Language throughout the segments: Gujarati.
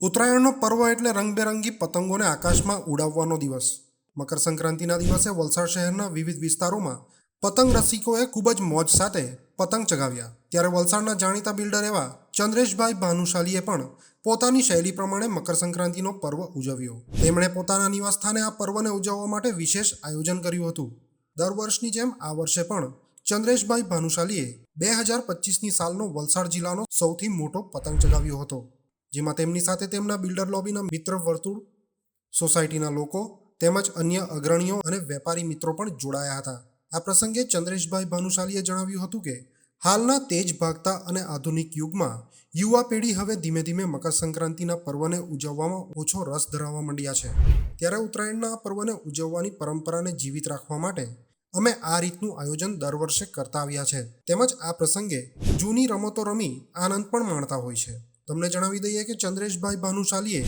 ઉત્તરાયણનો પર્વ એટલે રંગબેરંગી પતંગોને આકાશમાં ઉડાવવાનો દિવસ. મકર સંક્રાંતિના દિવસે વલસાડ શહેરના વિવિધ વિસ્તારોમાં પતંગ રસિકોએ ખૂબ જ મોજ સાથે પતંગ ચગાવ્યા. ત્યારે વલસાડના જાણીતા બિલ્ડર એવા ચંદ્રેશભાઈ ભાનુશાલીએ પણ પોતાની શૈલી પ્રમાણે મકર સંક્રાંતિનો પર્વ ઉજવ્યો. તેમણે પોતાના નિવાસસ્થાને આ પર્વને ઉજવવા માટે વિશેષ આયોજન કર્યું હતું. દર વર્ષની જેમ આ વર્ષે પણ ચંદ્રેશભાઈ ભાનુશાલીએ બે હજાર પચીસની સાલનો વલસાડ જિલ્લાનો સૌથી મોટો પતંગ ચગાવ્યો હતો. જેમાં તેમની સાથે તેમના બિલ્ડર લોબીના મિત્ર વર્તુળ, સોસાયટીના લોકો, તેમજ અન્ય અગ્રણીઓ અને વેપારી મિત્રો પણ જોડાયા હતા. આ પ્રસંગે ચંદ્રેશભાઈ ભાનુશાલીએ જણાવ્યું હતું કે, હાલના તેજ ભાગતા અને આધુનિક યુગમાં યુવા પેઢી હવે ધીમે ધીમે મકર સંક્રાંતિના પર્વને ઉજવવામાં ઓછો રસ ધરાવવા માંડ્યા છે. ત્યારે ઉત્તરાયણના આ પર્વને ઉજવવાની પરંપરાને જીવિત રાખવા માટે અમે આ રીતનું આયોજન દર વર્ષે કરતા આવ્યા છે. તેમજ આ પ્રસંગે જૂની રમતો રમી આનંદ પણ માણતા હોય છે. તમને જણાવી દઈએ કે ચંદ્રેશભાઈ ભાનુશાલીએ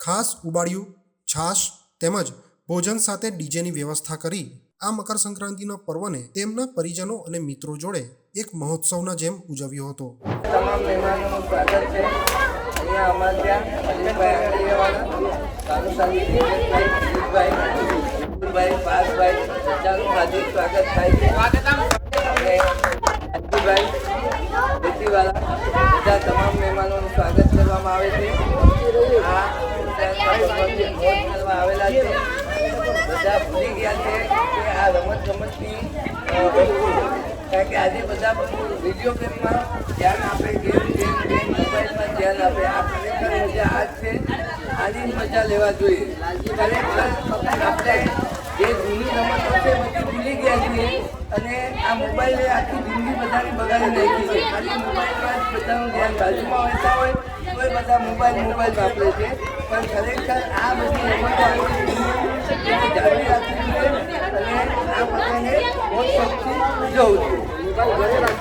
ખાસ ઉબાળ્યું છાશ તેમજ ભોજન સાથે ડીજેની વ્યવસ્થા કરી. આ મકર સંક્રાંતિના પર્વને તેમના પરિજનો અને મિત્રો જોડે એક મહોત્સવના જેમ ઉજવ્યો હતો. સ્વાગત થાય છે અને અંજુભાઈ બેટીવાળા બધા તમામ મહેમાનોનું સ્વાગત કરવામાં આવે છે. આ આવેલા છે. બધા ભૂલી ગયા છે કે આ રમત કારણ કે આજે બધા વીડિયો ગેમમાં ધ્યાન આપે, ગેમ ગેમ ગેમ ધ્યાન આપે. આ ખરેખર મજા આ છે. આની મજા લેવા જોઈએ. ખરેખર આપણે જે જૂની રમતો છે ભૂલી ગયા છીએ અને આ મોબાઈલે આખી જિંદગી બધાની બગાડી નાખી છે. ખાલી મોબાઈલમાં જ બધાનું ધ્યાન બાજુમાં હોતા હોય તોય બધા મોબાઈલ મોબાઈલ વાપરે છે. પણ ખરેખર આ બધી રમતો જાળવી રાખવી જોઈએ અને આ બધાને બહુ શોખથી ઉજવવું જોઈએ